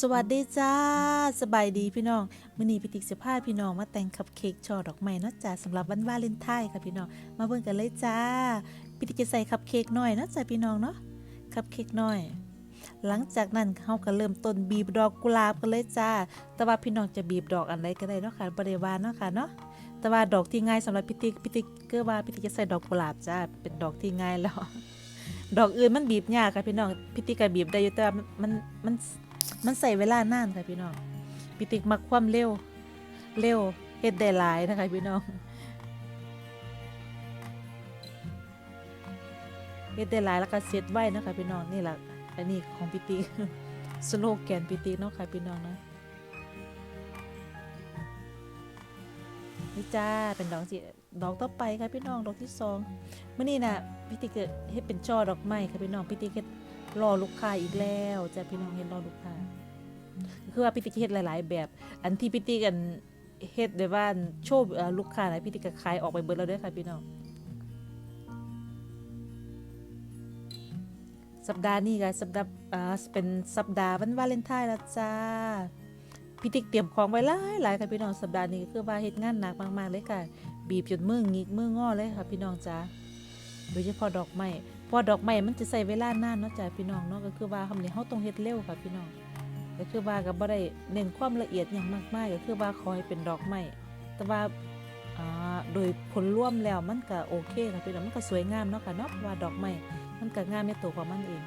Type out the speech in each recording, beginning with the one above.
สวัสดีจ้า สบายดีพี่น้องมื้อนี้พี่ติ๊กสิพาพี่น้องมาแต่งคัพเค้กช่อดอกไม้เนาะจ้าสำหรับวันวาเลนไทน์ค่ะพี่น้อง มาเบิ่งกันเลยจ้าพี่ติ๊กจะใส่คัพเค้กน้อยเนาะจ้าพี่น้องเนาะคัพเค้กน้อย หลังจากนั้นเฮาก็เริ่มต้นบีบดอกกุหลาบกันเลยจ้า แต่ว่าพี่น้องจะบีบดอกอันใดก็ได้เนาะค่ะบ่ได้ว่าเนาะค่ะเนาะแต่ว่าดอกที่ง่ายสำหรับพี่ติ๊กพี่ติ๊กก็ว่าพี่ติ๊กจะใส่ดอกกุหลาบจ้าเป็นดอกที่ง่ายแล้วดอกอื่นมันบีบยากค่ะพี่น้องพี่ติ๊กก็บีบได้อยู่แต่ว่ามันมัน มันใส่เวลานานค่ะพี่น้องพี่ติ๊กมักความเร็ว เร็วเฮ็ดได้หลายนะคะพี่น้องเฮ็ดได้หลายแล้วก็เสร็จไว้นะคะพี่น้องนี่แหละอันนี้ของพี่ติ๊กสโลแกนพี่ติ๊กเนาะค่ะพี่น้องนะนี่จ้าเป็นดอกสิดอกต่อไปค่ะพี่น้องดอกที่สองเมื่อนี้น่ะพี่ติ๊กก็เฮ็ดเป็นช่อดอกไม้ค่ะพี่น้องพี่ติ๊กเฮ็ด รอลูกค้าอีกแล้วจ้ะพี่น้องเฮ็ดรอลูกค้าคือว่าพี่ติ๊กเฮ็ดหลาย ๆ แบบ อันที่พี่ติ๊กกันเฮ็ดได้ว่าโชว์ลูกค้าน่ะพี่ติ๊กก็ขายออกไปเบิดแล้วด้อค่ะพี่น้องสัปดาห์นี้ก็สัปดาห์เป็นสัปดาห์วันวาเลนไทน์แล้วจ้าพี่ติ๊กเตรียมของไว้หลายหลายค่ะพี่น้องสัปดาห์นี้คือว่าเฮ็ดงานหนักมากๆเลยค่ะ บีบจนมืองิกมืองอเลยค่ะพี่น้องจ้าโดยเฉพาะดอกไม้ พราะดอกไม้มันจะใช้เวลานานเนาะจ้าพี่น้องเนาะก็คือว่าคำนี้เฮาต้องเฮ็ดเร็วค่ะพี่น้องก็คือว่าก็บ่ได้เน้นความละเอียดอย่างมากมายก็คือว่าขอให้เป็นดอกไม้แต่ว่าอ่าโดยผลรวมแล้วมันก็โอเคค่ะพี่น้องมันก็สวยงามเนาะค่ะเนาะเพราะว่าดอกไม้มันก็งามในตัวของมันเอง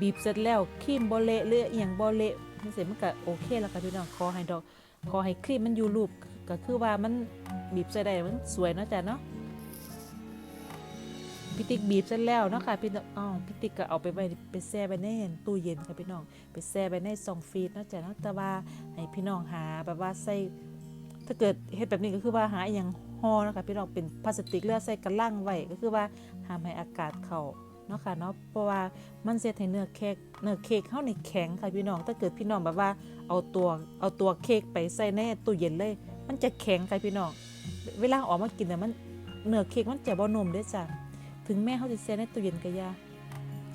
บีบเสร็จแล้วครีมบอเละหรืออย่างบอเละมันเสร็จมันก็โอเคแล้วค่ะพี่น้องขอให้ดอกขอให้ครีมมันอยู่รูปก็คือว่ามันบีบใส่ได้มันสวยเนาะจ้ะเนาะ พี่ติ๊กบีบเสร็จแล้วเนาะค่ะพี่น้องอ๋อพี่ติ๊กก็เอาไปไว้ไปแช่ไว้ในตู้เย็นค่ะพี่น้องไปแช่ไว้ในซองฟรีซเนาะจ้ะเนาะแต่ว่าให้พี่น้องหาแบบว่าใส่ถ้าเกิดเฮ็ดแบบนี้ก็คือว่าหาอย่างห่อนะคะพี่น้องเป็นพลาสติกเลือใส่กระลังไว้ก็คือว่าห้ามให้อากาศเข้าเนาะค่ะเนาะเพราะว่ามันเสียให้เนื้อเค้กเนื้อเค้กเฮาในแข็งค่ะพี่น้องถ้าเกิดพี่น้องแบบว่าเอาตัวเอาตัวเค้กไปใส่ในตู้เย็นเลย มันจะแข็งค่ะพี่น้องเวลาออกมากินน่ะมันเนื้อเค้กมันจะบ่นุ่มด้อจ้ะ ถึงแม้เฮาสิแช่ในตู้เย็นก็ย่า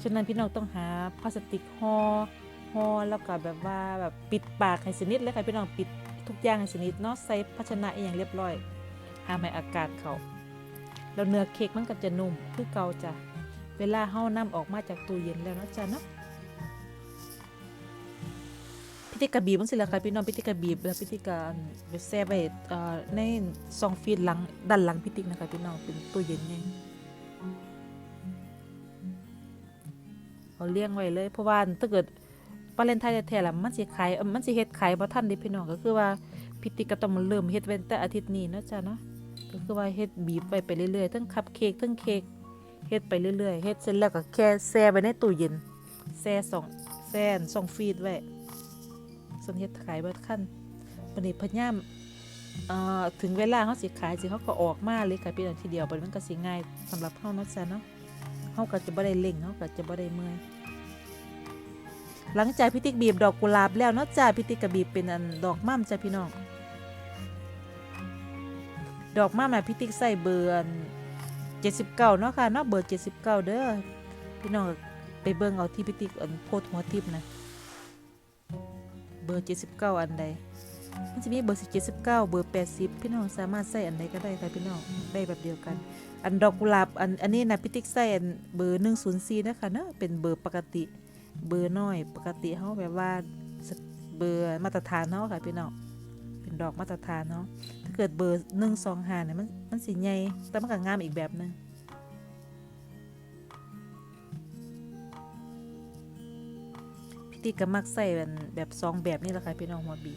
ฉะนั้นพี่น้องต้องหาพลาสติกห่อห่อแล้วก็แบบว่าแบบปิดปากให้สนิทเลยค่ะพี่น้องปิดทุกอย่างให้สนิทเนาะใส่ภาชนะอย่างเรียบร้อยห้ามให้อากาศเขาแล้วเนื้อเค้กมันก็จะนุ่มคือเก่าจ้ะเวลาเฮานำออกมาจากตู้เย็นแล้วเนาะจ้ะเนาะพิธีกระบีบมันสิละค่ะพี่น้องพิธีกระบีบแล้วพิธีการแช่ไว้เอ่อในซองฟีดหลังด้านหลังพิธีนะคะพี่น้องเป็นตู้เย็นไง เอาเลี้ยงไว้เลยเพราะว่าถ้าเกิดวาเลนไทน์แท้ๆล่ะมันสิขายมันสิเฮ็ดขายบ่ทันเด้พี่น้องก็คือว่าพิธีก็ต้องเริ่มเฮ็ดเว้นแต่อาทิตย์นี้เนาะจ้ะเนาะก็คือว่าเฮ็ดบีบไปไปเรื่อยๆทั้งคัพเค้กทั้งเค้กเฮ็ดไปเรื่อยๆเฮ็ดเสร็จแล้วก็แค่แช่ไว้ในตู้เย็นแช่สองแช่นสองฟีดไว้ส่วนเฮ็ดขายบ่ทันวันนี้พยายามถึงเวลาเฮาสิขายสิเฮาก็ออกมาเลยค่ะพี่น้องทีเดียวบัดมันก็สิง่ายสำหรับเฮาเนาะจ้ะเนาะ เฮาก็จะบ่ได้เร่งเฮาก็จะบ่ได้เมื่อยหลังจากพิธีบีบดอกกุหลาบแล้วเนาะจ้าพิธีกบีบเป็นอันดอกม่ามจ้าพี่น้อง ดอกม่ามน่ะพิธีใส่เบอร์อัน79เนาะค่ะเนาะเบอร์79เด้อพี่น้องไปเบิ่งเอาที่พิธีอันโพสหัวทิพนะเบอร์79อันใด มันจะมีเบอร์79เจ็ดสิบเก้าเบอร์80พี่น้องสามารถใส่อันใดก็ได้ค่ะพี่น้องได้แบบเดียวกัน อันดอกกุหลาบอันอันนี้นะพิธีใส่อันเบอร์104นะคะเนาะเป็นเบอร์ปกติเบอร์น้อยปกติเขาแบบว่าเบอร์มาตรฐานเนาะค่ะพี่น้องเป็นดอกมาตรฐานเนาะถ้าเกิดเบอร์หนึ่งสองห้าเนี่ยมันมันสีใหญ่แต่มันก็งามอีกแบบหนึงพี่ติ๊กก็มักใส่แบบแบบสองแบบนี่แหละค่ะพี่น้องหัวบี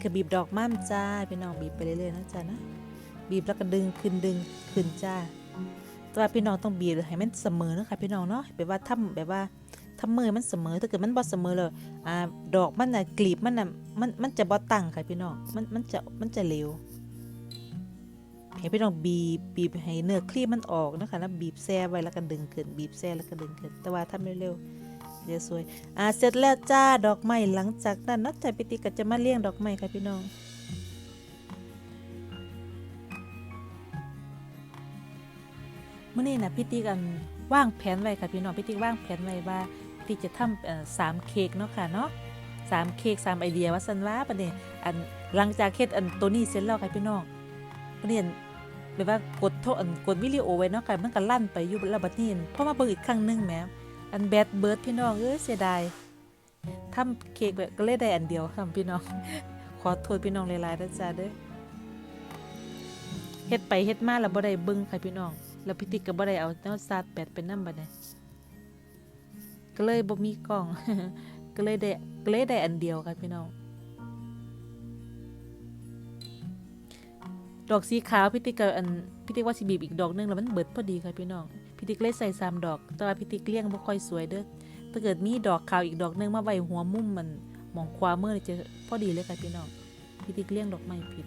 บก็บีบดอกม่ามจ้าพี่น้องบีบไปเรื่อยๆนะจ้านะบีบแล้วก็ดึงขึ้นดึงขึ้นจ้าแต่ว่าพี่น้องต้องบีบให้มันเสมอนะคะพี่น้องเนาะแบบว่าทำแบบว่าทำมือมันเสมอถ้าเกิดมันบ่เสมอเลยอ่าดอกมันน่ะกลีบมันน่ะมันมันจะบ่ตั้งค่ะพี่น้องมันมันจะมันจะเหลวให้พี่น้องบีบบีบให้เนื้อครีมมันออกนะคะแล้วบีบแซ่ไว้แล้วก็ดึงขึ้นบีบแซ่แล้วก็ดึงขึ้นแต่ว่าทำเร็วๆ เดี๋ยสวยอ่าเสร็จแล้วจ้าดอกไม้หลังจากนั้นนักใจพิติก็จะมาเลี้ยงดอกไม้ค่ะพี่น้องเมื่อนี้นะพี่ติ๊กอันว่างแผนไว้ค่ะพี่น้องพี่ติ๊กว่างแผนไว้ว่าพี่จะทำสามเค้กเนาะค่ะเนาะสามเค้กสามไอเดียว่าสันว่าประเด็นอันหลังจากเฮ็ดอันตัวนี้เสร็จแล้วค่ะพี่น้องประเด็นแบบว่ากดโทรอันกดวิดีโอไว้เนาะค่ะมันก็ลั่นไปอยู่แล้วบัดนี้เห็นพอมาเบิ่งอีกครั้งหนึงแหม อันแบดเบิร์ดพี่น้องเอ้ยเสียดายทำเค้กแบบก็เลยได้อันเดียวค่ะพี่น้อง ขอโทษพี่น้องหลายๆนะจ๊ะเด้อเฮ็ดไปเฮ็ดมาแล้วบ่ได้เบิ่งค่ะพี่น้อง แล้วพี่ติ๊กก็บ่ได้เอาแนวซาดแปดไปนำบัดนี้ก็เลยบ่มีกล้อง ก็เลยได้ก็เลยได้อันเดียวค่ะพี่น้อง ดอกสีขาวพี่ติ๊กก็อันพี่ติ๊กว่าสิบีบอีกดอกหนึงแล้วมันเบิดพอดีค่ะพี่น้อง พี่ติ๊กเลยใส่สามดอก แต่ว่าพี่ติ๊กเลี้ยงบ่ค่อยสวยเด้อถ้าเกิดมีดอกขาวอีกดอกนึงมาไว้หัวมุมมันมองขวามือจะพอดีเลยค่ะพี่น้องพี่ติ๊กเลี้ยงดอกไม้ผิด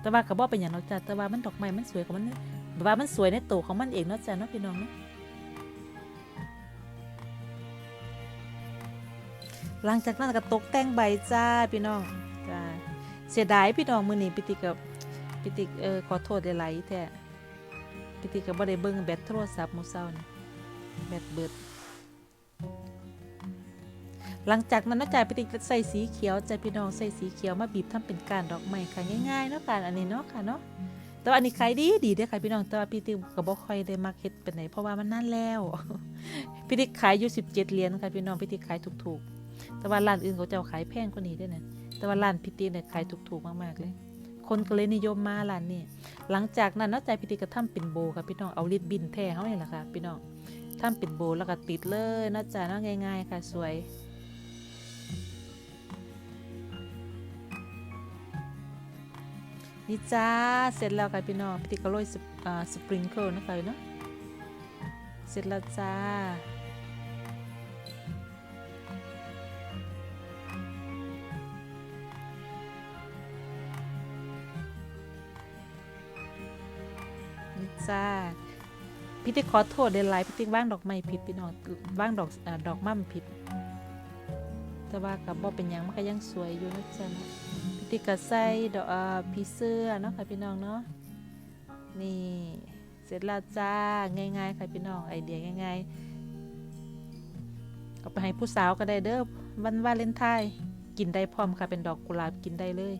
แต่ว่าก็บ่เป็นหยังเนาะจ้ะแต่ว่ามันดอกไม้มันสวยของมันแบบว่ามันสวยในตัวของมันเองเนาะจ้ะเนาะพี่น้องเนาะหลังจากนั้นก็ตกแต่งใบจ้าพี่น้องจ้าเสียดายพี่น้องมื้อนี้พิติกกับพิติกเออขอโทษหลายๆแท้ พิติกก็บ่ได้เบิ่งแบตโทรศัพท์มื้อเช้านี่แบตเบิด หลังจากนั้นเนาะจ้ะพิติกก็ใส่สีเขียวจ้ะพี่น้องใส่สีเขียวมาบีบทำเป็นก้านดอกไม้ค่ะง่ายๆเนาะการอันนี้เนาะค่ะเนาะแต่ว่าอันนี้ขายดีดีเด้อค่ะพี่น้องแต่ว่าพี่ติ๊กก็บ่ค่อยได้มักเฮ็ดปานไหนเพราะว่ามันนานแล้วพี่ติ๊กขายอยู่17เหรียญค่ะพี่น้องพี่ติ๊กขายถูกๆแต่ว่าร้านอื่นเขาจ้าขายแพงกว่านี้ด้วยนะแต่ว่าร้านพี่ติ๊กเนี่ยขายถูกๆมากๆเลย คนก็เลยนิยมมาร้านนี้หลังจากนั้นนอกจากพี่ติ๊กก็ทำเป็นโบค่ะพี่น้องเอาลิดบินแท้เฮาเนี่ยแหละค่ะพี่น้องทำเป็นโบแล้วก็ติดเลยนอกจากนาะง่าย ๆ ค่ะสวยนี่จ้าเสร็จแล้วค่ะพี่น้องพี่ติ๊กก็โรยสปอ่าสปริงเกิลนะคะเนาะเสร็จแล้วจ้า จ้าพี่ติ๊กขอโทษเดนไลน์พี่ติ๊กว่างดอกไม้ผิดพี่น้องว่างดอกอดอกมั่มผิด แต่ว่ากับบ่เป็นยังมันก็ยังสวยอยู่นะจ๊ะนะพี่ติ๊กก็ใส่ดอกอ่าผีเสื้อเนาะค่ะพี่น้องเนาะนี่เสร็จแล้วจ้าง่ายๆค่ะพี่น้องไอเดียง่ายๆเอาไปให้ผู้สาวก็ได้เด้อวันวาเลนไทน์กินได้พร้อมค่ะเป็นดอกกุหลาบกินได้เลย